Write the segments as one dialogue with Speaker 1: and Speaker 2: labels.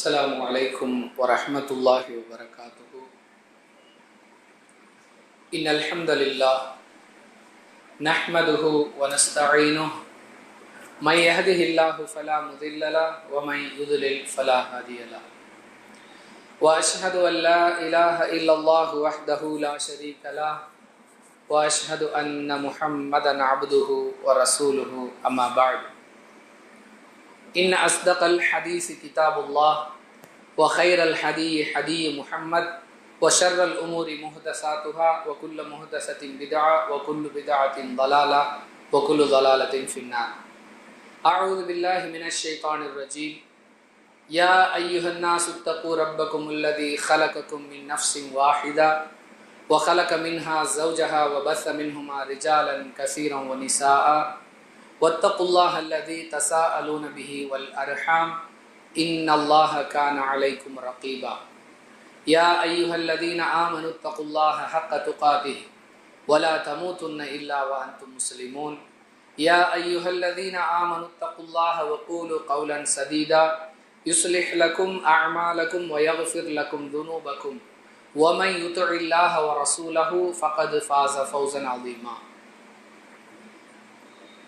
Speaker 1: السلام عليكم ورحمة الله وبركاته. إن الحمد لله نحمده ونستعينه. من يهده الله فلا مضل له ومن يضلل فلا هادي له. وأشهد أن لا إله إلا الله وحده لا شريك له. وأشهد أن محمدا عبده ورسوله أما بعد. إن أصدق الحديث كتاب الله. وخير الحدي حدي محمد وشر الأمور محدثاتها وكل محدثة بدعة وكل بدعة ضلالة وكل ضلالة في النار. أعوذ بالله من الشيطان الرجيم. يا أيها الناس اتقوا ربكم الذي خلقكم من نفس واحدة وخلق منها زوجها وبث منهما رجالا كثيرا ونساء. واتقوا الله الذي تساءلون به والأرحام. إن الله كان عليكم رقيبا يا أيها الذين آمنوا اتقوا الله حق تقاته ولا تموتن إلا وأنتم مسلمون يا أيها الذين آمنوا اتقوا الله وقولوا قولا سديدا يصلح لكم أعمالكم ويغفر لكم ذنوبكم ومن يطع الله ورسوله فقد فاز فوزا عظيما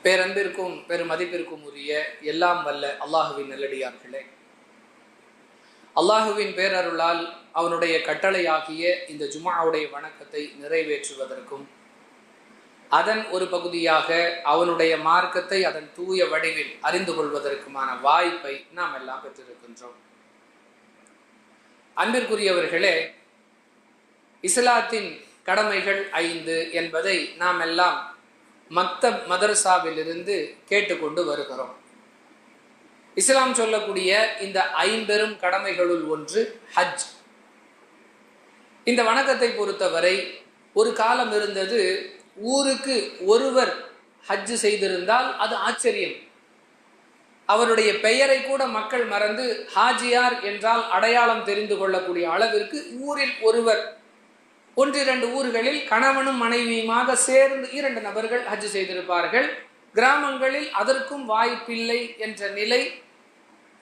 Speaker 1: பேரன்பிற்கும் பெருமதிப்பிற்கும் உரிய எல்லாம் வல்ல அல்லாஹுவின் நல்லடியார்களே அல்லாஹுவின் பேரருளால் அவனுடைய கட்டளையாகிய இந்த ஜுமாவுடைய வணக்கத்தை நிறைவேற்றுவதற்கும் அதன் ஒரு பகுதியாக அவனுடைய மார்க்கத்தை அதன் தூய வடிவில் அறிந்து கொள்வதற்குமான வாய்ப்பை நாம் எல்லாம் பெற்றிருக்கின்றோம். அன்பிற்குரியவர்களே இஸ்லாத்தின் கடமைகள் ஐந்து என்பதை நாம் எல்லாம் மக்த மதரசாவிலிருந்து கேட்டுக்கொண்டு வருகிறோம். இஸ்லாம் சொல்லக்கூடிய இந்த ஐம்பெரும் கடமைகளுள் ஒன்று ஹஜ். இந்த வணக்கத்தை பொறுத்தவரை ஒரு காலம் இருந்தது ஊருக்கு ஒருவர் ஹஜ் செய்திருந்தால் அது ஆச்சரியம். அவருடைய பெயரை கூட மக்கள் மறந்து ஹாஜியார் என்றால் அடையாளம் தெரிந்து கொள்ளக்கூடிய அளவிற்கு ஊரில் ஒருவர் ஒன்றிரண்டு ஊர்களில் கணவனும் மனைவியுமாக சேர்ந்து இரண்டு நபர்கள் ஹஜ் செய்திருப்பார்கள். கிராமங்களில் அதற்கும் வாய்ப்பில்லை என்ற நிலை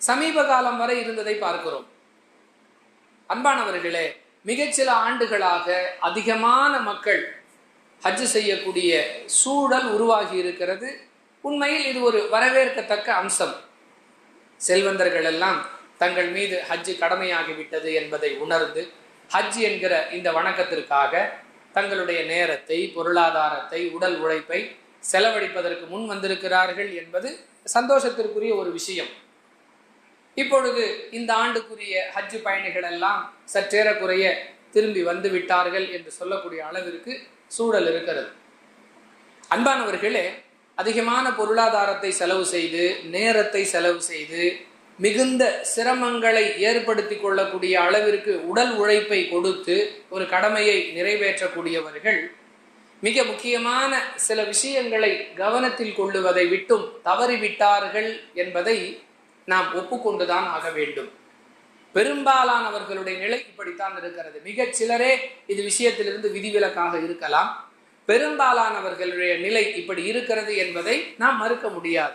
Speaker 1: சமீப காலம் வரை இருந்ததை பார்க்கிறோம். அன்பானவர்களே மிகச்சில ஆண்டுகளாக அதிகமான மக்கள் ஹஜ் செய்யக்கூடிய சூழல் உருவாகி இருக்கிறது. உண்மையில் இது ஒரு வரவேற்கத்தக்க அம்சம். செல்வந்தர்கள் எல்லாம் தங்கள் மீது ஹஜ் கடமையாகிவிட்டது என்பதை உணர்ந்து ஹஜ் என்கிற இந்த வணக்கத்திற்காக தங்களுடைய நேரத்தை பொருளாதாரத்தை உடல் உழைப்பை செலவழிப்பதற்கு முன் வந்திருக்கிறார்கள் என்பது சந்தோஷத்திற்குரிய ஒரு விஷயம். இப்பொழுது இந்த ஆண்டுக்குரிய ஹஜ் பயணிகள் எல்லாம் சற்றேறக்குறைய திரும்பி வந்து விட்டார்கள் என்று சொல்லக்கூடிய அளவிற்கு சூழல் இருக்கிறது. அன்பானவர்களே அதிகமான பொருளாதாரத்தை செலவு செய்து நேரத்தை செலவு செய்து மிகுந்த சிரமங்களை ஏற்படுத்தி கொள்ளக்கூடிய அளவிற்கு உடல் உழைப்பை கொடுத்து ஒரு கடமையை நிறைவேற்றக்கூடியவர்கள் மிக முக்கியமான சில விஷயங்களை கவனத்தில் கொள்ளுவதை விட்டும் தவறிவிட்டார்கள் என்பதை நாம் ஒப்புக்கொண்டுதான் ஆக வேண்டும். பெரும்பாலானவர்களுடைய நிலை இப்படித்தான் இருக்கிறது. மிக சிலரே இது விஷயத்திலிருந்து விதிவிலக்காக இருக்கலாம். பெரும்பாலானவர்களுடைய நிலை இப்படி இருக்கிறது என்பதை நாம் மறுக்க முடியாது.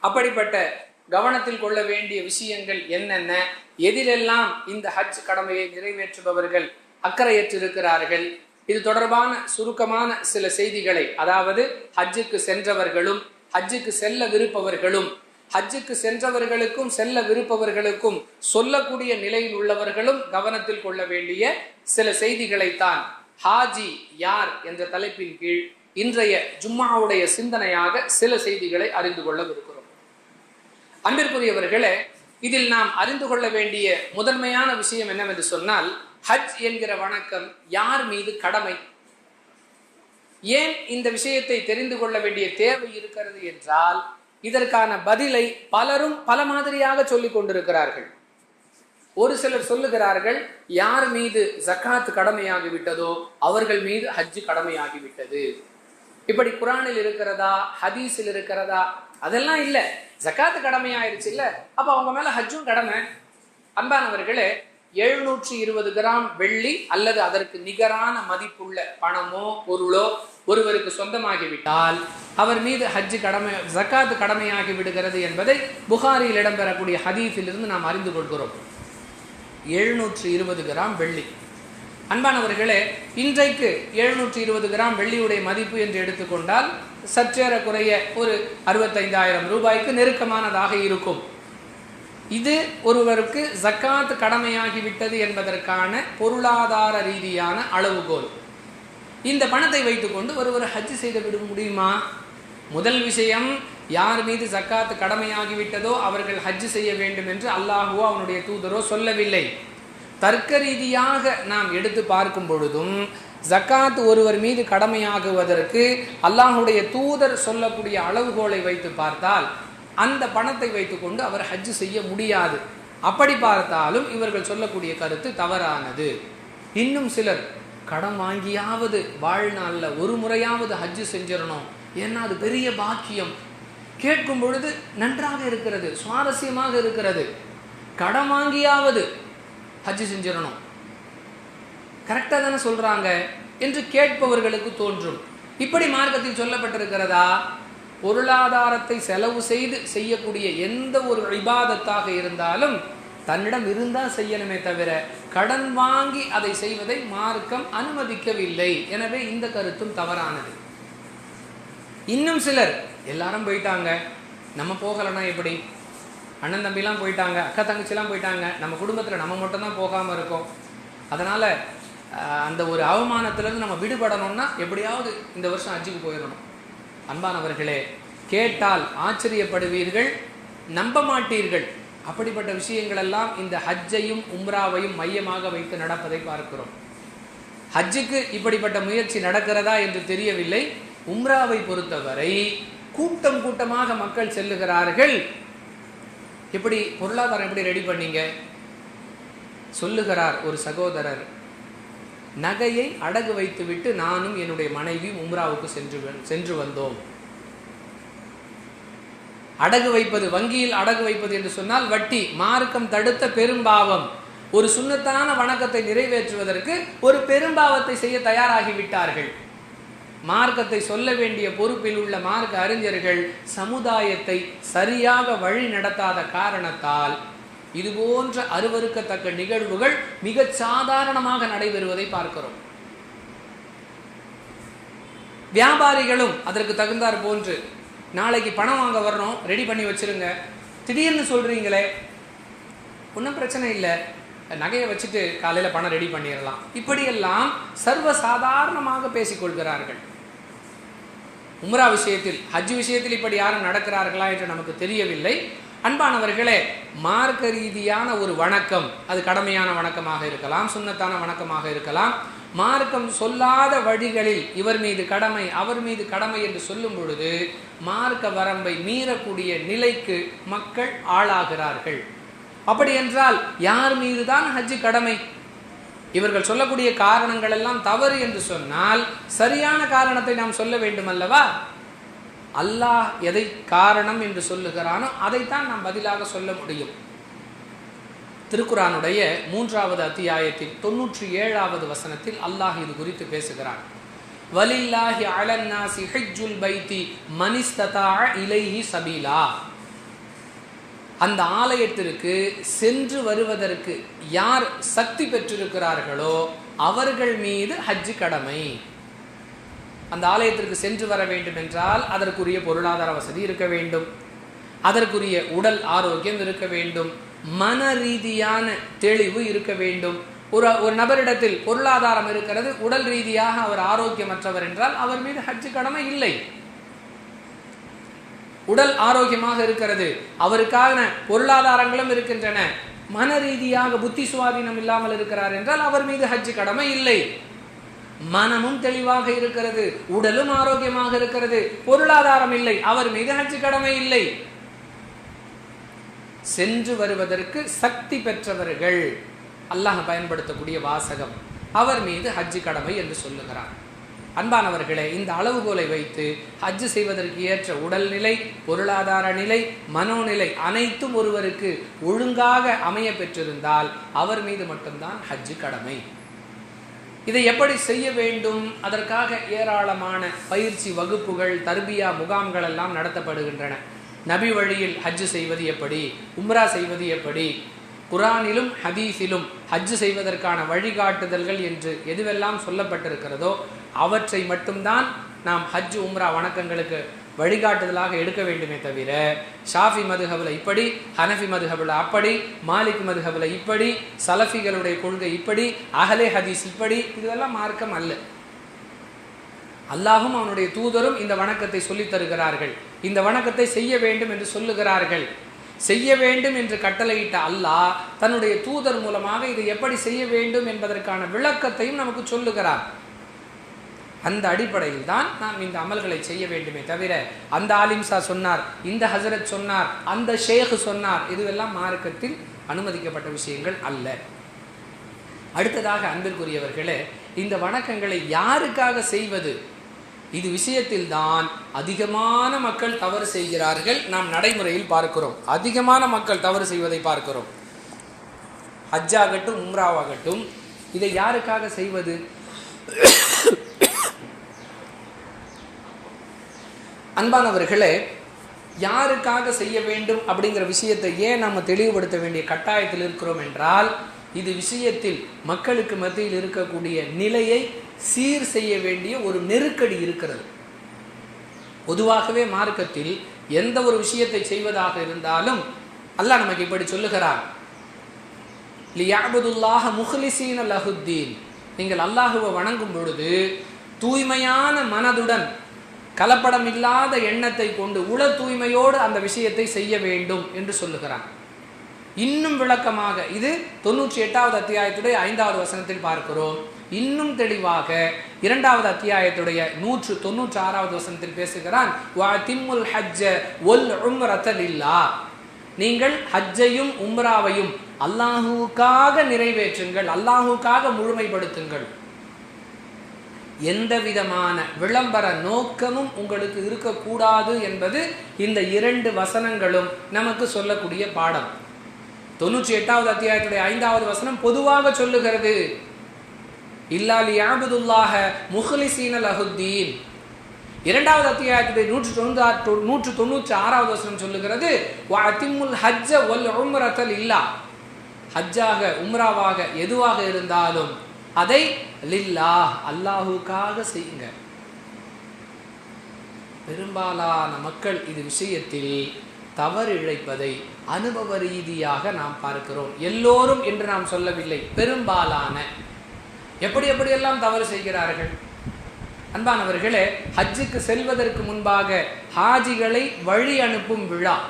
Speaker 1: அப்படிப்பட்ட கவனத்தில் கொள்ள வேண்டிய விஷயங்கள் என்னென்ன? எதிலெல்லாம் இந்த ஹஜ் கடமையை நிறைவேற்றுபவர்கள் அக்கறையற்றிருக்கிறார்கள்? இது தொடர்பான சுருக்கமான சில செய்திகளை அதாவது ஹஜ்ஜுக்கு சென்றவர்களும் ஹஜ்ஜுக்கு செல்ல விருப்பவர்களும் ஹஜ்ஜுக்கு சென்றவர்களுக்கும் செல்ல விருப்பவர்களுக்கும் சொல்லக்கூடிய நிலையில் உள்ளவர்களும் கவனத்தில் கொள்ள வேண்டிய சில செய்திகளைத்தான் ஹாஜி யார் என்ற தலைப்பின் கீழ் இன்றைய ஜும்மாவுடைய சிந்தனையாக சில செய்திகளை அறிந்து கொள்ளவிருக்கிறோம். அன்பிற்குரியவர்களே இதில் நாம் அறிந்து கொள்ள வேண்டிய முதன்மையான விஷயம் என்னவென்று சொன்னால் ஹஜ் என்கிற வணக்கம் யார் மீது கடமை? ஏன் இந்த விஷயத்தை தெரிந்து கொள்ள வேண்டிய தேவை இருக்கிறது என்றால் இதற்கான பதிலை பலரும் பல மாதிரியாக சொல்லிக் கொண்டிருக்கிறார்கள். ஒரு சிலர் சொல்லுகிறார்கள் யார் மீது ஜக்காத் கடமையாகிவிட்டதோ அவர்கள் மீது ஹஜ் கடமையாகிவிட்டது. இப்படி குரானில் இருக்கிறதா ஹதீஸில் இருக்கிறதா? அதெல்லாம் இல்லை. ஜக்காத்து கடமை இல்லை. இல்ல அவங்க மேல ஹஜ்ஜும் கடமை. அன்பானவர்களே எழுநூற்றி இருபது கிராம் வெள்ளி அல்லது அதற்கு நிகரான மதிப்புள்ள பணமோ பொருளோ ஒருவருக்கு சொந்தமாகிவிட்டால் அவர் மீது ஹஜ்ஜு கடமை ஜக்காத்து கடமையாகி விடுகிறது என்பதை புகாரில் இடம்பெறக்கூடிய ஹதீஃபிலிருந்து நாம் அறிந்து கொள்கிறோம். எழுநூற்றி இருபது கிராம் வெள்ளி. அன்பானவர்களே இன்றைக்கு எழுநூற்றி இருபது கிராம் வெள்ளியுடைய மதிப்பு என்று எடுத்துக்கொண்டால் சற்றேறக்குறைய ஒரு அறுபத்தைந்தாயிரம் ரூபாய்க்கு நெருக்கமானதாக இருக்கும். இது ஒருவருக்கு ஜக்காத் கடமையாகிவிட்டது என்பதற்கான பொருளாதார ரீதியான அளவுகோல். இந்த பணத்தை வைத்துக்கொண்டு ஒருவர் ஹஜ் செய்து விட முடியுமா? முதல் விஷயம் யார் மீது ஜக்காத்து கடமையாகிவிட்டதோ அவர்கள் ஹஜ் செய்ய வேண்டும் என்று அல்லாஹுவோ அவனுடைய தூதரோ சொல்லவில்லை. தர்க்க ரீதியாக நாம் எடுத்து பார்க்கும் பொழுதும் ஜக்காத் ஒருவர் மீது கடமையாகுவதற்கு அல்லாஹுடைய தூதர் சொல்லக்கூடிய அளவுகோலை வைத்து பார்த்தால் அந்த பணத்தை வைத்துக்கொண்டு அவர் ஹஜ் செய்ய முடியாது. அப்படி பார்த்தாலும் இவர்கள் சொல்லக்கூடிய கருத்து தவறானது. இன்னும் சிலர் கடன் வாங்கியாவது வாழ்நாளில் ஒரு முறையாவது ஹஜ்ஜு செஞ்சிடணும். ஏன்னா அது பெரிய பாக்கியம். கேட்கும் பொழுது நன்றாக இருக்கிறது சுவாரஸ்யமாக இருக்கிறது. கடன் வாங்கியாவது ஹஜ்ஜு செஞ்சிடணும். கரெக்டாக தானே சொல்கிறாங்க என்று கேட்பவர்களுக்கு தோன்றும். இப்படி மார்க்கத்தில் சொல்லப்பட்டிருக்கிறதா? பொருளாதாரத்தை செலவு செய்து செய்யக்கூடிய எந்த ஒரு விபாதத்தாக இருந்தாலும் தன்னிடம் இருந்தால் செய்யணுமே தவிர கடன் வாங்கி அதை செய்வதை மார்க்கம் அனுமதிக்கவில்லை. எனவே இந்த கருத்தும் தவறானது. இன்னும் சிலர் எல்லாரும் போயிட்டாங்க. நம்ம போகலைன்னா எப்படி? அண்ணன் தம்பிலாம் போயிட்டாங்க அக்கா தங்கச்சிலாம் போயிட்டாங்க. நம்ம குடும்பத்தில் நம்ம மட்டும்தான் போகாமல் இருக்கோம். அதனால் அந்த ஒரு அவமானத்திலேருந்து நம்ம விடுபடணும்னா எப்படியாவது இந்த வருஷம் அஜிக்கு போயிடணும். அன்பானவர்களே கேட்டால் ஆச்சரியப்படுவீர்கள் நம்ப மாட்டீர்கள். அப்படிப்பட்ட விஷயங்களெல்லாம் இந்த ஹஜ்ஜையும் உம்ராவையும் மையமாக வைத்து நடப்பதை பார்க்கிறோம். ஹஜ்ஜுக்கு இப்படிப்பட்ட முயற்சி நடக்கிறதா என்று தெரியவில்லை. உம்ராவை பொறுத்தவரை கூட்டம் கூட்டமாக மக்கள் செல்லுகிறார்கள். எப்படி பொருளாதாரம் எப்படி ரெடி பண்ணீங்க? சொல்லுகிறார் ஒரு சகோதரர். நகையை அடகு வைத்துவிட்டு நானும் என்னுடைய மனைவி உம்ராவுக்கு சென்று சென்று வந்தோம். அடகு வைப்பது வங்கியில் அடகு வைப்பது என்று சொன்னால் வட்டி மார்க்கம் தடுத்த பெரும்பாவம். ஒரு சுண்ணத்தான வணக்கத்தை நிறைவேற்றுவதற்கு ஒரு பெரும்பாவத்தை செய்ய தயாராகிவிட்டார்கள். மார்க்கத்தை சொல்ல வேண்டிய பொறுப்பில் உள்ள மார்க்க அறிஞர்கள் சமுதாயத்தை சரியாக வழி நடத்தாத காரணத்தால் இது போன்ற அருவறுக்கத்தக்க நிகழ்வுகள் மிக சாதாரணமாக நடைபெறுவதை பார்க்கிறோம். வியாபாரிகளும் அதற்கு தகுந்தார் போன்று நாளைக்கு பணம் வாங்க வரணும் ரெடி பண்ணி வச்சிருங்க. திடீர்னு சொல்றீங்களே ஒன்றும் பிரச்சனை இல்லை. நகையை வச்சுட்டு காலையில் பணம் ரெடி பண்ணிடலாம். இப்படியெல்லாம் சர்வ சாதாரணமாக பேசிக்கொள்கிறார்கள் உம்ரா விஷயத்தில் ஹஜ் விஷயத்தில் இப்படி யாரும் நடக்கிறார்களா என்று நமக்கு தெரியவில்லை. அன்பானவர்களே மார்க்க ரீதியான ஒரு வணக்கம். அது கடமையான வணக்கமாக இருக்கலாம் சுண்ணத்தான வணக்கமாக இருக்கலாம். மார்க்கம் சொல்லாத வழிகளில் இவர் மீது கடமை அவர் மீது கடமை என்று சொல்லும் பொழுது மார்க்க வரம்பை மீறக்கூடிய நிலைக்கு மக்கள் ஆளாகிறார்கள். அப்படி என்றால் யார் மீதுதான் ஹஜ்ஜு கடமை? இவர்கள் சொல்லக்கூடிய காரணங்கள் எல்லாம் தவறு என்று சொன்னால் சரியான காரணத்தை நாம் சொல்ல வேண்டும் அல்லவா அல்லாஹ் எதை காரணம் என்று சொல்லுகிறானோ அதைத்தான் நாம் பதிலாக சொல்ல முடியும். திருக்குறானுடைய மூன்றாவது அத்தியாயத்தின் தொன்னூற்றி ஏழாவது வசனத்தில் அல்லாஹ் இது குறித்து பேசுகிறான். வலில்லாஹி அலன்னாசி ஹிஜ்ஜுல் பைத்தி மனிஸ்ததா இலைஹி சபீலா. அந்த ஆலயத்திற்கு சென்று வருவதற்கு யார் சக்தி பெற்றிருக்கிறார்களோ அவர்கள் மீது ஹஜ்ஜு கடமை. அந்த ஆலயத்திற்கு சென்று வர வேண்டும் என்றால் அதற்குரிய பொருளாதார வசதி இருக்க வேண்டும். அதற்குரிய உடல் ஆரோக்கியம் இருக்க வேண்டும். மன ரீதியான தெளிவு இருக்க வேண்டும். ஒரு ஒரு நபரிடத்தில் பொருளாதாரம் இருக்கிறது உடல் ரீதியாக அவர் ஆரோக்கியமற்றவர் என்றால் அவர் மீது ஹஜ்ஜு கடமை இல்லை. உடல் ஆரோக்கியமாக இருக்கிறது அவருக்கான பொருளாதாரங்களும் இருக்கின்றன. மன ரீதியாக புத்தி சுவாதீனம் இல்லாமல் இருக்கிறார் என்றால் அவர் மீது ஹஜ்ஜு கடமை இல்லை. மனமும் தெளிவாக இருக்கிறது உடலும் ஆரோக்கியமாக இருக்கிறது பொருளாதாரம் இல்லை அவர் மீது ஹஜ் கடமை இல்லை. சென்று வருவதற்கு சக்தி பெற்றவர்கள் அல்லாஹ் பயன்படுத்தக்கூடிய வாசகம் அவர் மீது ஹஜ்ஜு கடமை என்று சொல்லுகிறார். அன்பானவர்களே இந்த அளவுகோலை வைத்து ஹஜ் செய்வதற்கு ஏற்ற உடல்நிலை பொருளாதார நிலை மனோநிலை அனைத்தும் ஒருவருக்கு ஒழுங்காக அமைய பெற்றிருந்தால் அவர் மீது மட்டும்தான் ஹஜ் கடமை. இதை எப்படி செய்ய வேண்டும்? அதற்காக ஏராளமான பயிற்சி வகுப்புகள் தர்பியா முகாம்கள் எல்லாம் நடத்தப்படுகின்றன. நபி வழியில் ஹஜ்ஜு செய்வது எப்படி? உம்ரா செய்வது எப்படி? குரானிலும் ஹதீஸிலும் ஹஜ்ஜு செய்வதற்கான வழிகாட்டுதல்கள் என்று எதுவெல்லாம் சொல்லப்பட்டிருக்கிறதோ அவற்றை மட்டும்தான் நாம் ஹஜ் உம்ரா வணக்கங்களுக்கு வழிகாட்டுதலாக எடுக்க வேண்டுமே தவிர ஷாஃபி மதுஹபில் இப்படி ஹனஃபி மதுஹபில் அப்படி மாலிக் மதுஹபில் இப்படி சலஃபிகளுடைய கொள்கை இப்படி அகலே ஹதீஸ் இப்படி இதெல்லாம் மார்க்கம் அல்ல. அல்லாஹும் அவனுடைய தூதரும் இந்த வணக்கத்தை சொல்லித் தருகிறார்கள். இந்த வணக்கத்தை செய்ய வேண்டும் என்று சொல்லுகிறார்கள். செய்ய வேண்டும் என்று கட்டளையிட்ட அல்லாஹ் தன்னுடைய தூதர் மூலமாக இதை எப்படி செய்ய வேண்டும் என்பதற்கான விளக்கத்தையும் நமக்கு சொல்லுகிறார். அந்த அடிப்படையில் தான் நாம் இந்த அமல்களை செய்ய வேண்டுமே தவிர அந்த ஆலிம்சா சொன்னார் இந்த ஹசரத் சொன்னார் அந்த ஷேக் சொன்னார் இதுவெல்லாம் மார்க்கத்தில் அனுமதிக்கப்பட்ட விஷயங்கள் அல்ல. அடுத்ததாக அன்பிற்குரியவர்களே இந்த வணக்கங்களை யாருக்காக செய்வது? இது விஷயத்தில் தான் அதிகமான மக்கள் தவறு செய்கிறார்கள் நாம் நடைமுறையில் பார்க்கிறோம். அதிகமான மக்கள் தவறு செய்வதை பார்க்கிறோம். ஹஜ்ஜாகட்டும் உம்ராவாகட்டும் இதை யாருக்காக செய்வது? அன்பானவர்களே யாருக்காக செய்ய வேண்டும் அப்படிங்கிற விஷயத்தை ஏன் நம்ம தெளிவுபடுத்த வேண்டிய கட்டாயத்தில் இருக்கிறோம் என்றால் இது விஷயத்தில் மக்களுக்கு மத்தியில் இருக்கக்கூடிய நிலையை சீர் செய்ய வேண்டிய ஒரு நெருக்கடி இருக்கிறது. பொதுவாகவே மார்க்கத்தில் எந்த ஒரு விஷயத்தை செய்வதாக இருந்தாலும் அல்லாஹ் நமக்கு இப்படி சொல்லுகிறார் லியாபுதுல்லாஹ முஹ்லிசீன லஹுத்தீன். நீங்கள் அல்லாஹுவை வணங்கும் பொழுது தூய்மையான மனதுடன் கலப்படம் இல்லாத எண்ணத்தை கொண்டு உள தூய்மையோடு அந்த விஷயத்தை செய்ய வேண்டும் என்று சொல்லுகிறான். இன்னும் விளக்கமாக இது தொண்ணூற்றி எட்டாவது அத்தியாயத்துடைய ஐந்தாவது வசனத்தில் பார்க்கிறோம். இன்னும் தெளிவாக இரண்டாவது அத்தியாயத்துடைய நூற்று தொன்னூற்றி ஆறாவது வசனத்தில் பேசுகிறான். வா திம்முல் ஒல் நீங்கள் ஹஜ்ஜையும் உம்ராவையும் அல்லாஹுவுக்காக நிறைவேற்றுங்கள் அல்லாஹுக்காக முழுமைப்படுத்துங்கள். எந்த விதமான விளம்பர நோக்கமும் உங்களுக்கு இருக்கக்கூடாது என்பது இந்த இரண்டு வசனங்களும் நமக்கு சொல்லக்கூடிய பாடம். தொண்ணூற்றி எட்டாவது அத்தியாயத்துடைய ஐந்தாவது வசனம் பொதுவாக சொல்லுகிறது. இல்லாலி யாபுதுல்லாக முஹ்லிசீன லஹுத்தீன். இரண்டாவது அத்தியாயத்துடைய நூற்று தொண்ணூறு நூற்று தொண்ணூற்றி ஆறாவது வசனம் சொல்லுகிறது அதிமுல் ஹஜ்ஜ ஒல் உம்ரத்தல் இல்லா. ஹஜ்ஜாக உம்ராவாக எதுவாக இருந்தாலும் அதை லில்லா அல்லாஹுக்காக செய்யுங்க. பெரும்பாலான மக்கள் இது விஷயத்தில் தவறு இழைப்பதை அனுபவ ரீதியாக நாம் பார்க்கிறோம். எல்லோரும் என்று நாம் சொல்லவில்லை. பெரும்பாலான. எப்படி எப்படியெல்லாம் தவறு செய்கிறார்கள்? அன்பானவர்களே ஹஜ்ஜுக்கு செல்வதற்கு முன்பாக ஹாஜிகளை வழி அனுப்பும் விழா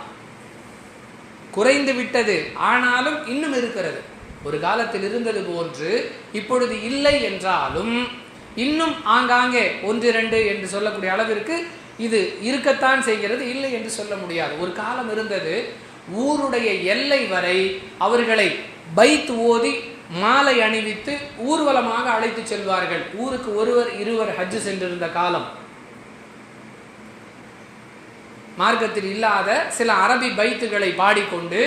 Speaker 1: குறைந்து விட்டது. ஆனாலும் இன்னும் இருக்கிறது. ஒரு காலத்தில் இருந்தது போன்று இப்பொழுது இல்லை என்றாலும் இன்னும் ஆங்காங்கே ஒன்று ரெண்டு என்று சொல்லக்கூடிய அளவிற்கு இது இருக்கத்தான் செய்கிறது இல்லை என்று சொல்ல முடியாது. ஒரு காலம் இருந்தது ஊருடைய எல்லை வரை அவர்களை பைத் ஓதி மாலை அணிவித்து ஊர்வலமாக அழைத்து செல்வார்கள். ஊருக்கு ஒருவர் இருவர் ஹஜ் சென்றிருந்த காலம். மார்க்கத்தில் இல்லாத சில அரபி பைத்துகளை பாடிக்கொண்டு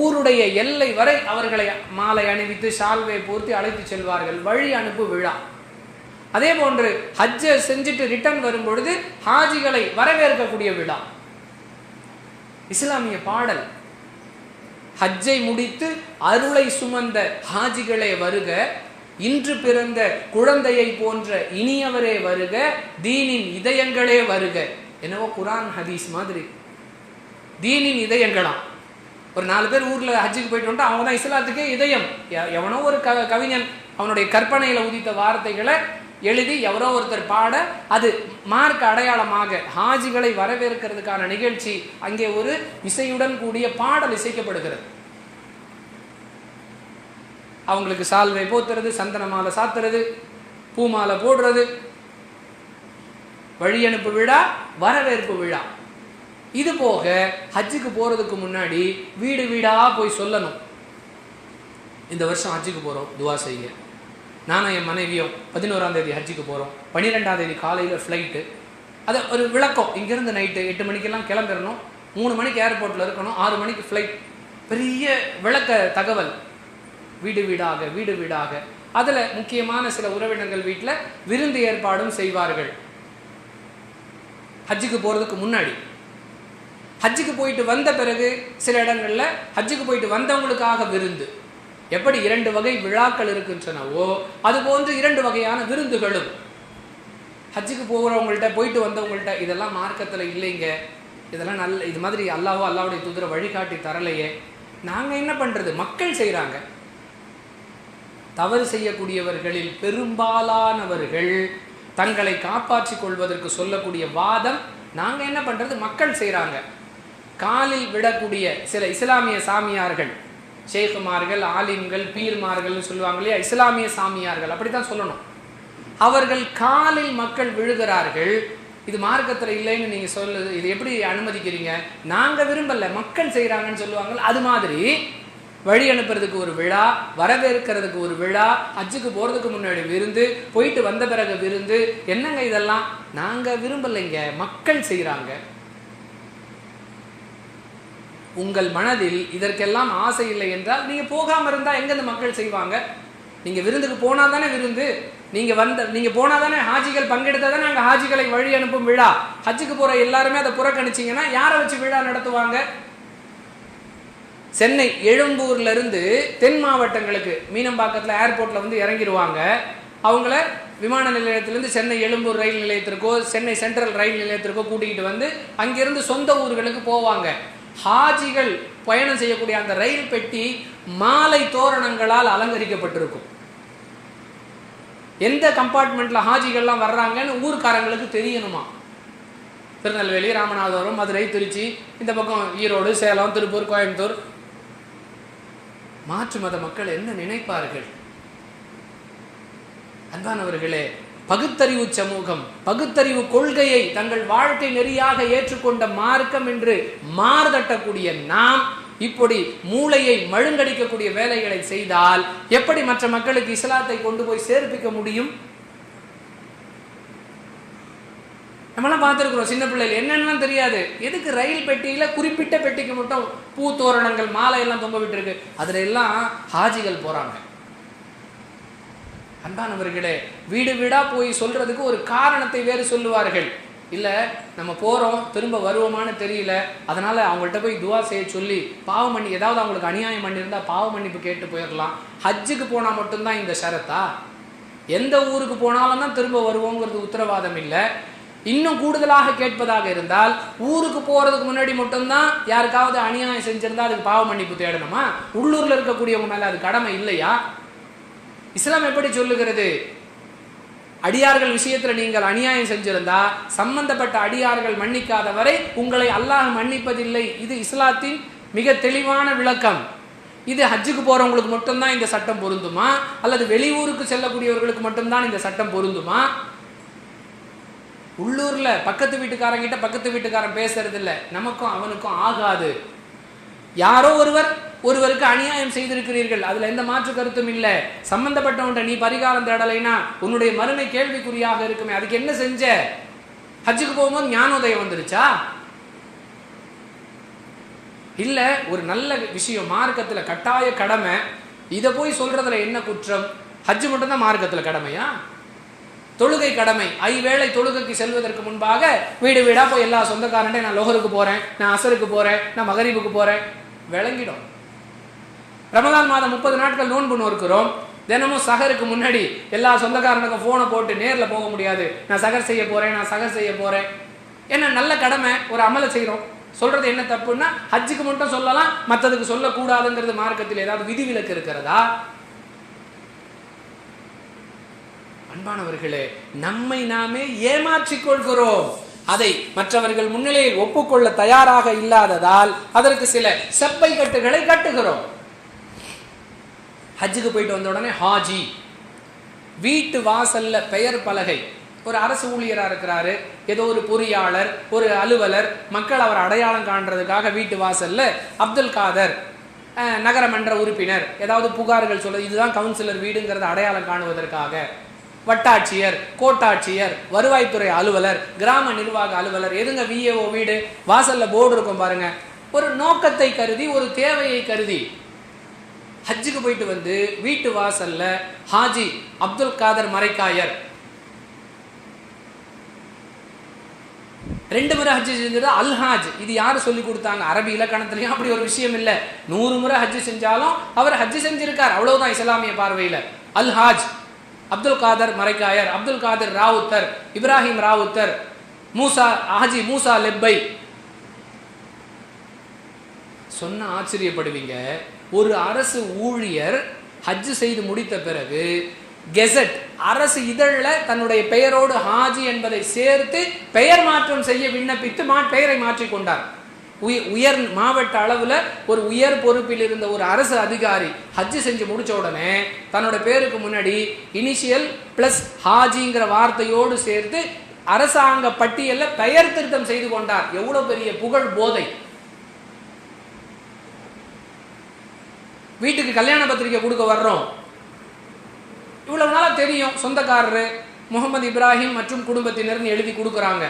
Speaker 1: ஊருடைய எல்லை வரை அவர்களை மாலை அணிவித்து ஷால்வை போர்த்தி அழைத்து செல்வார்கள். வழி அனுப்பு விழா. அதே போன்று ஹஜ்ஜை செஞ்சுட்டு ரிட்டர்ன் வரும் பொழுது ஹாஜிகளை வரவேற்கக்கூடிய விழா. இஸ்லாமிய பாடல். ஹஜ்ஜை முடித்து அருளை சுமந்த ஹாஜிகளே வருக இன்று பிறந்த குழந்தையை போன்ற இனியவரே வருக தீனின் இதயங்களே வருக. என்னவோ குரான் ஹதீஸ் மாதிரி. தீனின் இதயங்களாம். ஒரு நாலு பேர் ஊர்ல ஹஜ்ஜுக்கு போயிட்டு வந்துட்டு அவங்க தான் இஸ்லாத்துக்கே இதயம். எவனோ ஒரு க கவிஞன் அவனுடைய கற்பனையில உதித்த வார்த்தைகளை எழுதி எவரோ ஒருத்தர் பாட அது மார்க் அடையாளமாக ஹாஜிகளை வரவேற்கிறதுக்கான நிகழ்ச்சி அங்கே ஒரு இசையுடன் கூடிய பாடல் இசைக்கப்படுகிறது. அவங்களுக்கு சால்வை போத்துறது சந்தன மாலை சாத்துறது பூ மாலை போடுறது வழி அனுப்பு விழா வரவேற்பு விழா. இது போக ஹஜ்ஜுக்கு போறதுக்கு முன்னாடி வீடு வீடா போய் சொல்லணும். இந்த வருஷம் ஹஜ்ஜுக்கு போறோம் துவா செய்யுங்க. நானும் என் மனைவியும் பதினோராம் தேதி ஹஜ்ஜுக்கு போகிறோம் பன்னிரெண்டாம் தேதி காலையில் ஃப்ளைட்டு அதை ஒரு விளக்கம். இங்கேருந்து நைட்டு எட்டு மணிக்கெல்லாம் கிளம்பிடணும். மூணு மணிக்கு ஏர்போர்ட்டில் இருக்கணும். ஆறு மணிக்கு ஃப்ளைட் பெரிய விளக்க தகவல். வீடு வீடாக வீடு வீடாக. அதில் முக்கியமான சில உறவினர்கள் வீட்டில் விருந்து ஏற்பாடும் செய்வார்கள். ஹஜ்ஜுக்கு போகிறதுக்கு முன்னாடி. ஹஜ்ஜுக்கு போயிட்டு வந்த பிறகு சில இடங்களில் ஹஜ்ஜுக்கு போயிட்டு வந்தவங்களுக்காக விருந்து. எப்படி இரண்டு வகை விழாக்கள் இருக்கின்றனவோ அது போன்று இரண்டு வகையான விருந்துகளும். ஹஜ்ஜுக்கு போகிறவங்கள்ட்ட போயிட்டு வந்தவங்கள்ட்ட இதெல்லாம் மார்க்கத்தில் இல்லைங்க. இதெல்லாம் நல்ல இது மாதிரி அல்லாவோ அல்லாவுடைய தூதரை வழிகாட்டி தரலையே. நாங்கள் என்ன பண்ணுறது மக்கள் செய்கிறாங்க தவறு செய்யக்கூடியவர்களில் பெரும்பாலானவர்கள் தங்களை காப்பாற்றிக் கொள்வதற்கு சொல்லக்கூடிய வாதம் நாங்கள் என்ன பண்ணுறது மக்கள் செய்கிறாங்க காலில் விடக்கூடிய சில இஸ்லாமிய சாமியார்கள் ஷேகுமார்கள் ஆலிம்கள் பீர்மார்கள்னு சொல்லுவாங்க இல்லையா? இஸ்லாமிய சாமியார்கள் அப்படித்தான் சொல்லணும். அவர்கள் காலில் மக்கள் விழுகிறார்கள். இது மார்க்கத்தில் இல்லைன்னு நீங்கள் சொல்லுது இது எப்படி அனுமதிக்கிறீங்க? நாங்கள் விரும்பல மக்கள் செய்கிறாங்கன்னு சொல்லுவாங்க அது மாதிரி வழி அனுப்புறதுக்கு ஒரு விழா வரவேற்கிறதுக்கு ஒரு விழா ஹஜ்ஜுக்கு போகிறதுக்கு முன்னாடி விருந்து போயிட்டு வந்த பிறகு விருந்து என்னங்க இதெல்லாம்? நாங்கள் விரும்பலைங்க மக்கள் செய்கிறாங்க உங்கள் மனதில் இதற்கெல்லாம் ஆசை இல்லை என்றால் நீங்கள் போகாமல் இருந்தால் எங்கேருந்து மக்கள் செய்வாங்க? நீங்கள் விருந்துக்கு போனால் தானே விருந்து? நீங்கள் வந்த நீங்கள் போனால் தானே ஹாஜிகள் பங்கெடுத்தால் தானே அங்கே ஹாஜிகளை வழி அனுப்பும் விழா? ஹஜ்ஜுக்கு போகிற எல்லாருமே அதை புறக்கணிச்சிங்கன்னா யாரை வச்சு விழா நடத்துவாங்க? சென்னை எழும்பூர்லேருந்து தென் மாவட்டங்களுக்கு மீனம்பாக்கத்தில் ஏர்போர்ட்டில் வந்து இறங்கிடுவாங்க அவங்கள விமான நிலையத்திலிருந்து சென்னை எழும்பூர் ரயில் நிலையத்திற்கோ சென்னை சென்ட்ரல் ரயில் நிலையத்திற்கோ கூட்டிகிட்டு வந்து அங்கிருந்து சொந்த ஊர்களுக்கு போவாங்க. ஹாஜிகள் பயணம் செய்யக்கூடிய அந்த ரயில் பெட்டி மாலை தோரணங்களால் அலங்கரிக்கப்பட்டிருக்கும். எந்த கம்பார்ட்மெண்ட்ல ஹாஜிகள்லாம் வர்றாங்கன்னு ஊர்க்காரங்களுக்கு தெரியணுமா? திருநெல்வேலி ராமநாதபுரம் மதுரை திருச்சி இந்த பக்கம் ஈரோடு சேலம் திருப்பூர் கோயம்புத்தூர் மாற்று மத மக்கள் என்ன நினைப்பார்கள்? அன்பானவர்களே பகுத்தறிவு சமூகம் பகுத்தறிவு கொள்கையை தங்கள் வாழ்க்கை நெறியாக ஏற்றுக்கொண்ட மார்க்கம் என்று மாறுதட்டக்கூடிய நாம் இப்படி மூளையை மழுங்கடிக்கக்கூடிய வேலைகளை செய்தால் எப்படி மற்ற மக்களுக்கு இஸ்லாத்தை கொண்டு போய் சேர்ப்பிக்க முடியும்? நம்மளாம் பார்த்துருக்குறோம் சின்ன பிள்ளைகள் என்னென்னலாம் தெரியாது. எதுக்கு ரயில் பெட்டியில குறிப்பிட்ட பெட்டிக்கு மட்டும் பூ தோரணங்கள் மாலையெல்லாம் தொங்க விட்டுருக்கு? அதுல எல்லாம் ஹாஜிகள் போறாங்க. அன்பானவர்களே வீடு வீடா போய் சொல்றதுக்கு ஒரு காரணத்தை வேறு சொல்லுவார்கள். இல்ல நம்ம போறோம் திரும்ப வருவோமான்னு தெரியல. அதனால அவங்கள்ட்ட போய் துவா செய்ய சொல்லி பாவ மன்னி ஏதாவது அவங்களுக்கு அநியாயம் பண்ணியிருந்தால் பாவ மன்னிப்பு கேட்டு போயிடலாம் ஹஜ்ஜுக்கு போனா மட்டும்தான் இந்த ஷரத்தா? எந்த ஊருக்கு போனாலும் தான் திரும்ப வருவோங்கிறது உத்தரவாதம் இல்லை. இன்னும் கூடுதலாக கேட்பதாக இருந்தால் ஊருக்கு போறதுக்கு முன்னாடி மட்டும்தான் யாருக்காவது அநியாயம் செஞ்சிருந்தா அதுக்கு பாவ மன்னிப்பு தேடணுமா? உள்ளூர்ல இருக்கக்கூடியவங்க மேல அது கடமை இல்லையா? இஸ்லாம் எப்படி சொல்லுகிறது? அடியார்கள் விஷயத்துல நீங்கள் அநியாயம் செஞ்சிருந்தா சம்பந்தப்பட்ட அடியார்கள் மன்னிக்காத வரை உங்களை அல்லாஹ் மன்னிப்பதில்லை. இது இஸ்லாத்தின் மிக தெளிவான விளக்கம். இது ஹஜ்ஜுக்கு போறவங்களுக்கு மட்டும்தான் இந்த சட்டம் பொருந்துமா? அல்லது வெளியூருக்கு செல்லக்கூடியவர்களுக்கு மட்டும்தான் இந்த சட்டம் பொருந்துமா? உள்ளூர்ல பக்கத்து வீட்டுக்காரங்கிட்ட பக்கத்து வீட்டுக்காரன் பேசுறது இல்ல நமக்கும் அவனுக்கும் ஆகாது. யாரோ ஒருவர் ஒருவருக்கு அநியாயம் செய்திருக்கிறீர்கள். அதுல எந்த மாற்று கருத்தும் இல்ல. சம்பந்தப்பட்டவன்ட்ட நீ பரிகாரம் தேடலைனா உன்னுடைய மறுமை கேள்விக்குறியாக இருக்குமே. அதுக்கு என்ன செஞ்ச? ஹஜ்ஜுக்கு போகும்போது ஞானோதயம் வந்துருச்சா? இல்ல ஒரு நல்ல விஷயம் மார்க்கத்துல கட்டாய கடமை. இதை போய் சொல்றதுல என்ன குற்றம்? ஹஜ்ஜு மட்டும்தான் மார்க்கத்துல கடமையா? தொழுகை கடமை. ஐவேளை தொழுகைக்கு செல்வதற்கு முன்பாக வீடு வீடா போய் எல்லா சொந்தக்காரன்டே நான் லோகருக்கு போறேன் நான் அசருக்கு போறேன் நான் மகரீபுக்கு போறேன். விளங்கிடும். ரமதான் மாதம் முப்பது நாட்கள் நோன்பு நோக்கிறோம் தினமும் சகருக்கு முன்னாடி எல்லா சொந்தக்காரனுக்கும் ஃபோனை போட்டு நேரில் போக முடியாது. நான் சகர் செய்ய போறேன் நான் சகர் செய்ய போறேன். என்ன நல்ல கடமை ஒரு அமலை செய்கிறோம் சொல்றது என்ன தப்புன்னா ஹஜ்ஜுக்கு மட்டும் சொல்லலாம் மற்றதுக்கு சொல்லக்கூடாதுங்கிறது மார்க்கத்தில் ஏதாவது விதிவிலக்கு இருக்கிறதா? அன்பானவர்களே நம்மை நாமே ஏமாற்றிக் கொள்கிறோம். அதை மற்றவர்கள் முன்னிலையில் ஒப்புக்கொள்ள தயாராக இல்லாததால் அதற்கு சில செப்பை கட்டுகளை கட்டுகிறோம். ஹஜ்ஜுக்கு போயிட்டு வந்த உடனே ஹாஜி வீட்டு வாசல்ல பெயர் பலகை. ஒரு அரசு ஊழியரா இருக்கிறாரு ஏதோ ஒரு பொறியாளர் ஒரு அலுவலர் மக்கள் அவர் அடையாளம் காண்றதுக்காக வீட்டு வாசல்ல அப்துல் காதர் நகரமன்ற உறுப்பினர். ஏதாவது புகார்கள் சொல்ல இதுதான் கவுன்சிலர் வீடுங்கிறத அடையாளம் காணுவதற்காக. வட்டாட்சியர் கோட்டாட்சியர் வருவாய்த்துறை அலுவலர் கிராம நிர்வாக அலுவலர் எதுங்க விஏஓ வீடு வாசல்ல போர்டு இருக்கும் பாருங்க. ஒரு நோக்கத்தை கருதி ஒரு தேவையை கருதி ஹஜ்ஜுக்கு போயிட்டு வந்து வீட்டு வாசல்ல ஹாஜி அப்துல் காதர் மரைக்காயர் ரெண்டு முறை ஹஜ்ஜு செஞ்சது அல்ஹாஜ் இது யாரு சொல்லி கொடுத்தாங்க? அரபி இலக்கணத்துலயும் அப்படி ஒரு விஷயம் இல்ல. நூறு முறை ஹஜ்ஜு செஞ்சாலும் அவர் ஹஜ்ஜு செஞ்சிருக்கார். அவ்வளவுதான் இஸ்லாமிய பார்வையில. அல்ஹாஜ் அப்துல் காதர் மரைக்காயர் அப்துல் காதர் ராவுத்தர் இப்ராஹிம் ராவுத்தர் மூசா ஹாஜி மூசா லெப்பை. சொன்ன ஆச்சரியப்படுவீங்க. ஒரு அரசு ஊழியர் ஹஜ் செய்து முடித்த பிறகு கெசட் அரசு இதழில் தன்னுடைய பெயரோடு ஹாஜி என்பதை சேர்த்து பெயர் மாற்றம் செய்ய விண்ணப்பித்து மா பெயரை மாற்றிக்கொண்டார் கொண்டார். உயர் மாவட்ட அளவில் ஒரு உயர் பொறுப்பில் இருந்த ஒரு அரசு அதிகாரி ஹஜ் செஞ்சு முடிச்ச உடனே தன்னோட பேருக்கு முன்னாடி இனிஷியல் பிளஸ் ஹாஜிங்கிற வார்த்தையோடு சேர்த்து அரசாங்க பட்டியலில் பெயர் திருத்தம் செய்து கொண்டார். எவ்வளவு பெரிய புகழ் போதை. வீட்டுக்கு கல்யாண பத்திரிக்கை கொடுக்க வர்றோம். இவ்வளவு நாளாக தெரியும் சொந்தக்காரர் முகமது இப்ராஹிம் மற்றும் குடும்பத்தினர்னு எழுதி கொடுக்குறாங்க.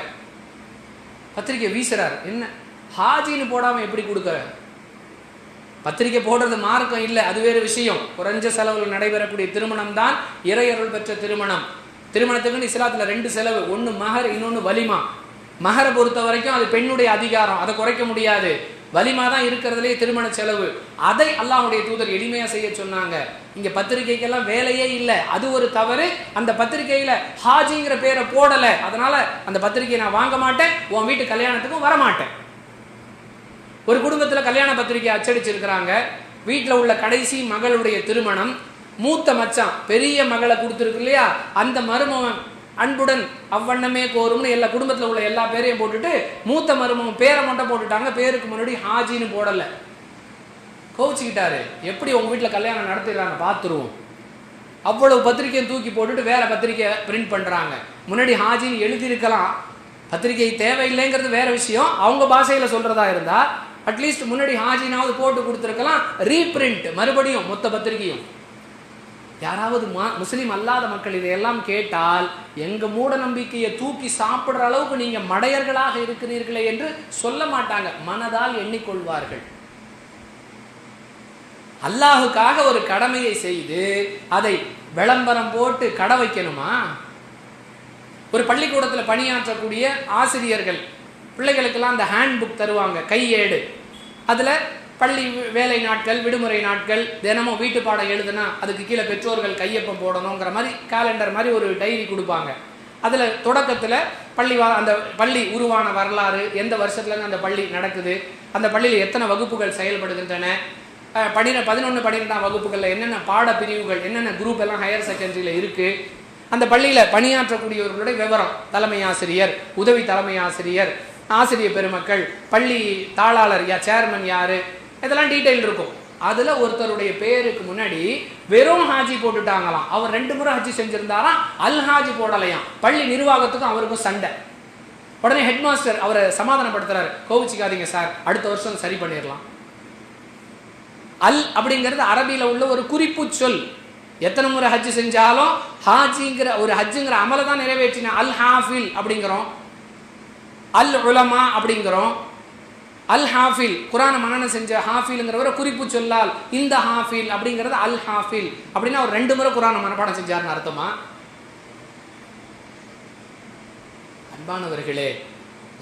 Speaker 1: பத்திரிக்கை வீசுறார். என்ன? ஹாஜின்னு போடாமல் எப்படி கொடுக்குற? பத்திரிக்கை போடுறது மார்க்கம் இல்லை அது வேறு விஷயம். குறைஞ்ச செலவில் நடைபெறக்கூடிய திருமணம் தான் இறையருள் பெற்ற திருமணம். திருமணத்துக்குன்னு இஸ்லாத்தில் ரெண்டு செலவு ஒன்று மகர் இன்னொன்று வலிமா. மகரை பொறுத்த வரைக்கும் அது பெண்ணுடைய அதிகாரம் அதை குறைக்க முடியாது. வலிமா தான் இருக்கிறதுலே திருமண செலவு. அதை அல்லாவுடைய தூதர் எளிமையாக செய்ய சொன்னாங்க. இங்கே பத்திரிக்கைக்கெல்லாம் வேலையே இல்லை. அது ஒரு தவறு. அந்த பத்திரிகையில் ஹாஜிங்கிற பேரை போடலை. அதனால் அந்த பத்திரிக்கையை நான் வாங்க மாட்டேன் உன் வீட்டு கல்யாணத்துக்கும் வர மாட்டேன் ஒரு குடும்பத்துல கல்யாண பத்திரிக்கை அச்சடிச்சிருக்கிறாங்க. வீட்டில் உள்ள கடைசி மகளுடைய திருமணம். மூத்த மச்சான் பெரிய மகளை கொடுத்துருக்கு இல்லையா? அந்த மருமகன் அன்புடன் அவ்வண்ணமே கோரும்னு எல்லா குடும்பத்துல உள்ள எல்லா பேரையும் போட்டுட்டு மூத்த மருமகன் பேரை மட்டும் போட்டுட்டாங்க. பேருக்கு முன்னாடி ஹாஜின்னு போடலை. கோவிச்சுக்கிட்டாரு. எப்படி உங்க வீட்டில் கல்யாணம் நடத்திடுறாங்க பார்த்துருவோம் அவ்வளவு பத்திரிக்கையும் தூக்கி போட்டுட்டு வேற பத்திரிக்கை பிரிண்ட் பண்றாங்க. முன்னாடி ஹாஜின்னு எழுதியிருக்கலாம். பத்திரிகை தேவையில்லைங்கிறது வேற விஷயம். அவங்க பாஷையில சொல்றதா இருந்தா அட்லீஸ்ட் முன்னாடி ஹாஜினாவது போட்டு கொடுத்துருக்கலாம் ரீபிரிண்ட் மறுபடியும் மொத்த பத்திரிகையும். யாராவது மா- முஸ்லீம் அல்லாத மக்கள் இதையெல்லாம் கேட்டால் எங்க மூட நம்பிக்கையை தூக்கி சாப்பிடுற அளவுக்கு நீங்க மடையர்களாக இருக்கிறீர்களே என்று சொல்ல மாட்டாங்க. மனதால் எண்ணிக்கொள்வார்கள். அல்லாஹுக்காக ஒரு கடமையை செய்து அதை விளம்பரம் போட்டு கடை வைக்கணுமா? ஒரு பள்ளிக்கூடத்தில் பணியாற்றக்கூடிய ஆசிரியர்கள் பிள்ளைகளுக்கெல்லாம் அந்த ஹேண்ட் புக் தருவாங்க கையேடு. அதில் பள்ளி வேலை நாட்கள் விடுமுறை நாட்கள் தினமும் வீட்டு பாடம் எழுதுனா அதுக்கு கீழே பெற்றோர்கள் கையொப்பம் போடணுங்கிற மாதிரி கேலண்டர் மாதிரி ஒரு டைரி கொடுப்பாங்க. அதில் தொடக்கத்தில் பள்ளி வா அந்த பள்ளி உருவான வரலாறு எந்த வருஷத்துலேருந்து அந்த பள்ளி நடக்குது அந்த பள்ளியில் எத்தனை வகுப்புகள் செயல்படுகின்றன அஹ், பன்னிர பதினொன்று பன்னிரெண்டாம் வகுப்புகளில் என்னென்ன பாட பிரிவுகள் என்னென்ன குரூப் எல்லாம் ஹையர் செகண்டரியில் இருக்குது அந்த பள்ளியில் பணியாற்றக்கூடியவர்களுடைய விவரம் தலைமை ஆசிரியர் உதவி தலைமை ஆசிரியர் ஆசிரியர் பெருமக்கள் பள்ளி தாளாளர் யா சேர்மன் யாரு? இதெல்லாம் டீட்டெயில் இருக்கும். அதுல ஒருத்தருடைய பேருக்கு முன்னாடி வெறும் ஹாஜி போட்டுட்டாங்களாம். அவர் ரெண்டு முறை ஹஜ்ஜி செஞ்சுருந்தாராம் அல் ஹாஜி போடலையாம். பள்ளி நிர்வாகத்துக்கும் அவருக்கும் சண்டை. உடனே ஹெட் மாஸ்டர் அவரை சமாதானப்படுத்துறாரு. கோவிச்சிக்காதீங்க சார் அடுத்த வருஷம் சரி பண்ணிடலாம் அல் அப்படிங்கிறது அரபியில உள்ள ஒரு குறிப்பு சொல். எத்தனை முறை ஹஜ் செஞ்சாலும் ஹாஜிங்கிற ஒரு ஹஜ்ஜுங்கிற அமலை தான் நிறைவேற்றின. அல் ஹாஃபில் அப்படிங்கிறோம். அல் உலமா அப்படிங்கிறோம். அல் ஹாஃபில் குரான மனநம் செஞ்ச ஹாஃபிலுங்கிறவரை குறிப்பு சொல்லால் இந்த ஹாஃபில் அப்படிங்கிறது அல் ஹாஃபில் அப்படின்னா அவர் ரெண்டு முறை குரான மனப்பாடம் செஞ்சார்னு அர்த்தமா? அன்பானவர்களே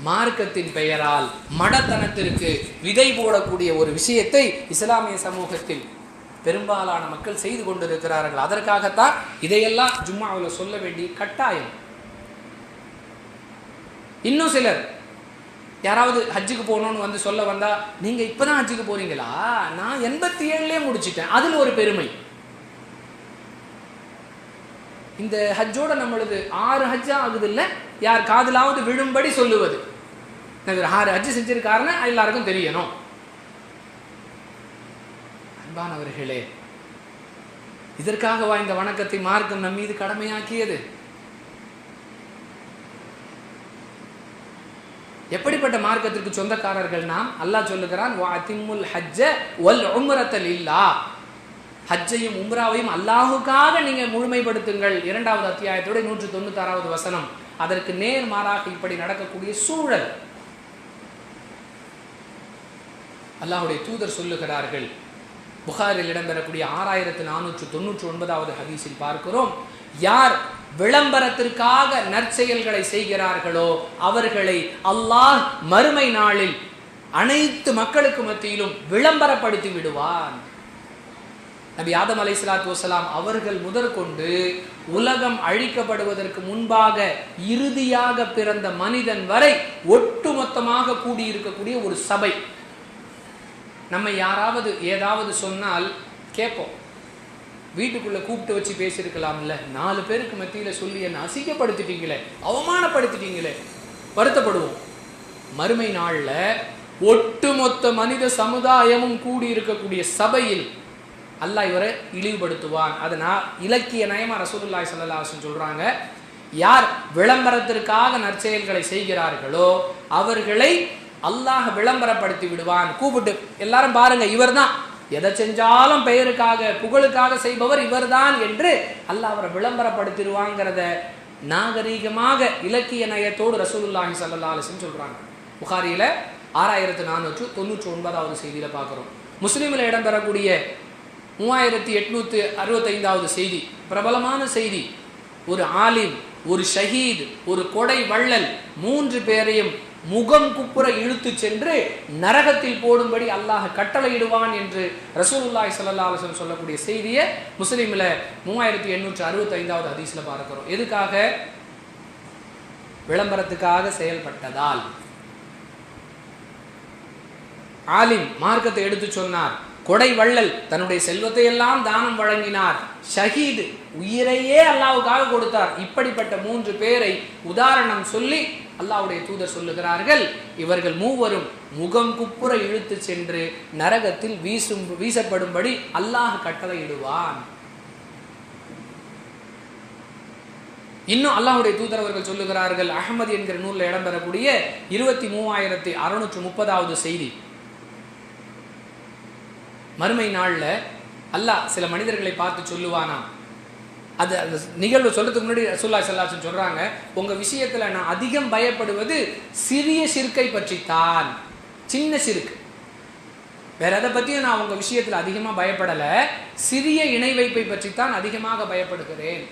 Speaker 1: மார்க்கத்தின் பெயரால் மடத்தனத்திற்கு விதை போடக்கூடிய ஒரு விஷயத்தை இஸ்லாமிய சமூகத்தில் பெரும்பாலான மக்கள் செய்து கொண்டிருக்கிறார்கள். அதற்காகத்தான் இதையெல்லாம் ஜும்மாவில் சொல்ல வேண்டிய கட்டாயம். இன்னும் சிலர். யாராவது ஹஜ்ஜுக்கு போகணும்னு வந்து சொல்ல வந்தா நீங்க இப்பதான் ஹஜ்ஜுக்கு போறீங்களா? நான் எண்பத்தி ஏழுலேயே முடிச்சிட்டேன். அதுல ஒரு பெருமை. இந்த ஹஜ்ஜோட நம்மளது ஆறு ஹஜ்ஜா ஆகுது இல்லை யார் காதலாவது விழும்படி சொல்லுவது. நான் ஆறு ஹஜ்ஜு செஞ்சிருக்காருன்னு எல்லாருக்கும் தெரியணும். அன்பானவர்களே இதற்காகவா இந்த வணக்கத்தை மார்க்கம் நம்மீது கடமையாக்கியது? எப்படிப்பட்ட மார்க்கத்திற்கு சொந்தக்காரர்கள் நாம் அல்லாஹ் சொல்லுகிறான் வாத்திமுல் ஹஜ்ஜ வல் உம்ரத்தல் இல்லா ஹஜ்ஜையும் உம்ராவையும் அல்லாஹுக்காக நீங்கள் முழுமைப்படுத்துங்கள். இரண்டாவது அத்தியாயத்தோட நூற்று தொண்ணூத்தாறாவது வசனம். அதற்கு நேர் மாறாக இப்படி நடக்கக்கூடிய சூழல். அல்லாஹுடைய தூதர் சொல்லுகிறார்கள். புகாரில் இடம்பெறக்கூடிய ஆறாயிரத்து நானூற்று தொண்ணூற்று ஒன்பதாவது ஹதீஸில் பார்க்கிறோம் யார் விளம்பரத்திற்காக நற்செயல்களை செய்கிறார்களோ அவர்களை அல்லாஹ் மறுமை நாளில் அனைத்து மக்களுக்கு மத்தியிலும் விளம்பரப்படுத்தி விடுவான். நபி ஆதம் அலை சலாத்து வசலாம் அவர்கள் முதற்கொண்டு உலகம் அழிக்கப்படுவதற்கு முன்பாக இறுதியாக பிறந்த மனிதன் வரை ஒட்டுமொத்தமாக கூடியிருக்கக்கூடிய ஒரு சபை. நம்ம யாராவது ஏதாவது சொன்னால் கேட்போம். வீட்டுக்குள்ளே கூப்பிட்டு வச்சு பேசியிருக்கலாம்ல. நாலு பேருக்கு மத்தியில் சொல்லி என்னை அசிங்கப்படுத்திட்டீங்களே அவமானப்படுத்திட்டீங்களே வருத்தப்படுவோம். மறுமை நாளில் ஒட்டுமொத்த மனித சமுதாயமும் கூடி இருக்கக்கூடிய சபையில் அல்லாஹ் இவரை இழிவுபடுத்துவான். அதனால் இலக்கிய நயமா ரசூதுல்லாய் சல்லாஹன் சொல்கிறாங்க யார் விளம்பரத்திற்காக நற்செயல்களை செய்கிறார்களோ அவர்களை அல்லாஹ் விளம்பரப்படுத்தி விடுவான். கூப்பிட்டு எல்லாரும் பாருங்க இவர்தான். எதை செஞ்சாலும் பெயருக்காக புகழுக்காக செய்பவர் இவர்தான் என்று அல்லாஹ் அவரை விளம்பரப்படுத்திடுவாங்கிறத நாகரீகமாக இலக்கிய நயத்தோடு ரசூலுல்லாஹி சல்லா அலிஸ்ன்னு புகாரியில் ஆறாயிரத்து நானூற்று தொண்ணூற்றி ஒன்பதாவது செய்தியில் பார்க்குறோம். முஸ்லீமில் இடம்பெறக்கூடிய மூவாயிரத்தி எட்நூற்றி அறுபத்தைந்தாவது செய்தி பிரபலமான செய்தி. ஒரு ஆலிம் ஒரு ஷஹீத் ஒரு கொடை வள்ளல் மூன்று பேரையும் முகம் குப்புற இழுத்து சென்று நரகத்தில் போடும்படி அல்லாஹ் கட்டளையிடுவான் என்று ரசூலுல்லாய் சல்லா அலுவலம் சொல்லக்கூடிய செய்தியை முஸ்லீமில் மூவாயிரத்தி எண்ணூற்று அறுபத்தி ஐந்தாவது அதிசயில் பார்க்கிறோம். எதுக்காக? விளம்பரத்துக்காக செயல்பட்டதால். ஆலிம் மார்க்கத்தை எடுத்து சொன்னார். கொடை வள்ளல் தன்னுடைய செல்வத்தை எல்லாம் தானம் வழங்கினார். ஷஹீது உயிரையே அல்லாவுக்காக கொடுத்தார். இப்படிப்பட்ட மூன்று பேரை உதாரணம் சொல்லி அல்லாவுடைய தூதர் சொல்லுகிறார்கள் இவர்கள் மூவரும் முகம் குப்புற இழுத்து சென்று நரகத்தில் வீசும் வீசப்படும்படி அல்லாஹ் கட்டளையிடுவான். இன்னும் அல்லாஹுடைய தூதர் அவர்கள் சொல்லுகிறார்கள் அகமது என்கிற நூலில் இடம்பெறக்கூடிய இருபத்தி மூவாயிரத்தி அறுநூற்று முப்பதாவது செய்தி. மறுமை நாளில் அல்லாஹ் சில மனிதர்களை பார்த்து சொல்லுவானாம் அது அந்த நிகழ்வு சொல்றதுக்கு முன்னாடி ரசூல்லா சல்லாசன் சொல்கிறாங்க உங்கள் விஷயத்தில் நான் அதிகம் பயப்படுவது சிறிய சிறுக்கை பற்றித்தான். சின்ன சிறுக்கு. வேற எதை பற்றியும் நான் உங்கள் விஷயத்தில் அதிகமாக பயப்படலை. சிறிய இணை வைப்பை பற்றித்தான் அதிகமாக பயப்படுகிறேன்.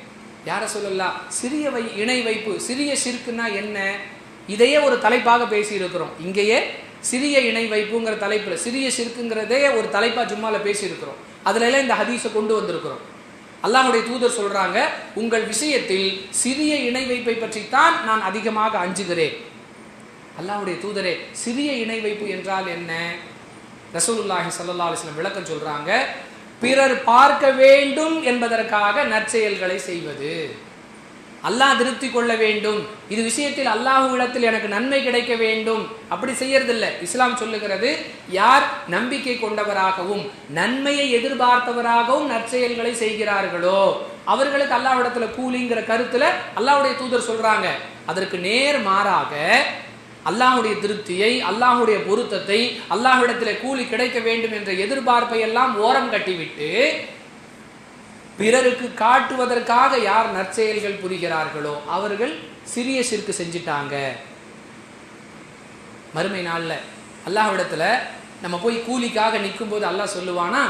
Speaker 1: யாரை சொல்லலாம் சிறிய வை இணை வைப்பு சிறிய சிறுக்குன்னா என்ன? இதையே ஒரு தலைப்பாக பேசியிருக்கிறோம். இங்கேயே சிறிய இணை வைப்புங்கிற தலைப்பில் சிறிய சிறுக்குங்கிறதே ஒரு தலைப்பாக ஜும்மால பேசியிருக்கிறோம். அதுல எல்லாம் இந்த ஹதீஸை கொண்டு வந்திருக்கிறோம். அல்லாஹுடைய தூதர் சொல்றாங்க உங்கள் விஷயத்தில் சிறிய இணை வைப்பை பற்றித்தான் நான் அதிகமாக அஞ்சுகிறேன். அல்லாஹுடைய தூதரே சிறிய இணை வைப்பு என்றால் என்ன? ரசூலுல்லாஹி சல்லா அலிஸ்லம் விளக்கம் சொல்றாங்க பிறர் பார்க்க வேண்டும் என்பதற்காக நற்செயல்களை செய்வது. அல்லாஹ் திருப்தி கொள்ள வேண்டும். இது விஷயத்தில் அல்லாஹுவிடத்தில் எனக்கு நன்மை கிடைக்க வேண்டும். அப்படி செய்யறதில்ல. இஸ்லாம் சொல்லுகிறது யார் நம்பிக்கை கொண்டவராகவும் நன்மையை எதிர்பார்த்தவராகவும் நற்செயல்களை செய்கிறார்களோ அவர்களுக்கு அல்லாஹ்விடத்துல கூலிங்கிற கருத்துல அல்லாஹுடைய தூதர் சொல்றாங்க. அதற்கு நேர் மாறாக அல்லாஹுடைய திருப்தியை அல்லாஹுடைய பொருத்தத்தை அல்லாஹ்விடத்தில் கூலி கிடைக்க வேண்டும் என்ற எதிர்பார்ப்பை எல்லாம் ஓரம் கட்டிவிட்டு பிறருக்கு காட்டுவதற்காக யார் நற்செயல்கள் புரிகிறார்களோ அவர்கள் சிறிய சிற்கு செஞ்சிட்டாங்க. மறுமை நாளில் அல்லாஹ்விடத்தில் நம்ம போய் கூலிக்காக நிற்கும் போது அல்லாஹ் சொல்லுவானா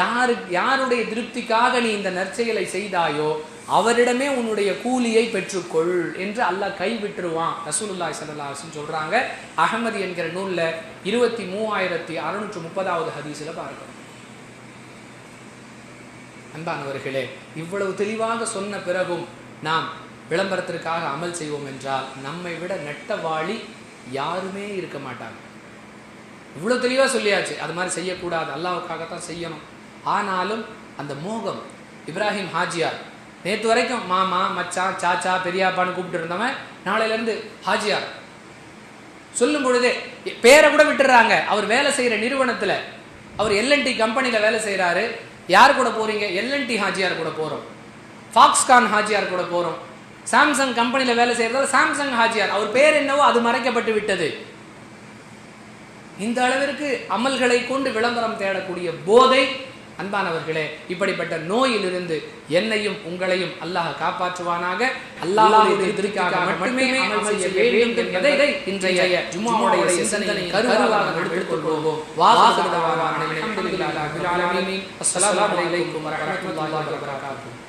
Speaker 1: யாரு யாருடைய திருப்திக்காக நீ இந்த நற்செயலை செய்தாயோ அவரிடமே உன்னுடைய கூலியை பெற்றுக்கொள் என்று அல்லாஹ் கைவிட்டுருவான். ரசூலுல்லாய் சல்லாஹன் சொல்றாங்க. அகமது என்கிற நூலில் இருபத்தி மூவாயிரத்தி அறுநூற்று முப்பதாவது ஹதீஸில் பார்க்கணும் அன்பானவர்களே இவ்வளவு தெளிவாக சொன்ன பிறகும் நாம் விளம்பரத்திற்காக அமல் செய்வோம் என்றால் நம்மை விட நெட்டவாளி யாருமே இருக்க மாட்டாங்க. இவ்வளோ தெளிவாக சொல்லியாச்சு. அது மாதிரி செய்யக்கூடாது. அல்லாவுக்காகத்தான் செய்யணும். ஆனாலும் அந்த மோகம் இப்ராஹிம் ஹாஜியார் நேற்று வரைக்கும் மாமா மச்சான் சாச்சா பெரியாப்பான்னு கூப்பிட்டு இருந்தவன் நாளையிலேருந்து ஹாஜியார். சொல்லும் பொழுதே பேரை கூட விட்டுறாங்க. அவர் வேலை செய்கிற நிறுவனத்தில் அவர் எல்என்டி கம்பெனியில் வேலை செய்கிறாரு யார் கூட போறீங்க? எல்என்டி ஹாஜியார் கூட போகிறோம் ஃபாக்ஸ்கான் ஹாஜியார் கூட போகிறோம் சாம்சங் கம்பெனியில் வேலை செய்கிறதால சாம்சங் ஹாஜியார். அவர் பேர் என்னவோ அது மறைக்கப்பட்டு விட்டது. இந்த அளவிற்கு அமல்களை கொண்டு விளம்பரம் தேடக்கூடிய போதை அன்பானவர்களே இப்படிப்பட்ட நோயிலிருந்து என்னையும் உங்களையும் அல்லாஹ் காப்பாற்றுவானாக. அல்லாஹ்வுடைய திருக்காக மட்டுமே அமல் செய்ய வேண்டும் என்பதை இன்றைய ஜும்மாவுடைய சிந்தனை கருவாக எடுத்துக் கொள்வோம் வாஹிரு தஅவானா அல்ஹம்துலில்லாஹி ரப்பில் ஆலமீன். அஸ்ஸலாமு அலைக்கும் வரஹ்மத்துல்லாஹி வபரகாத்துஹு.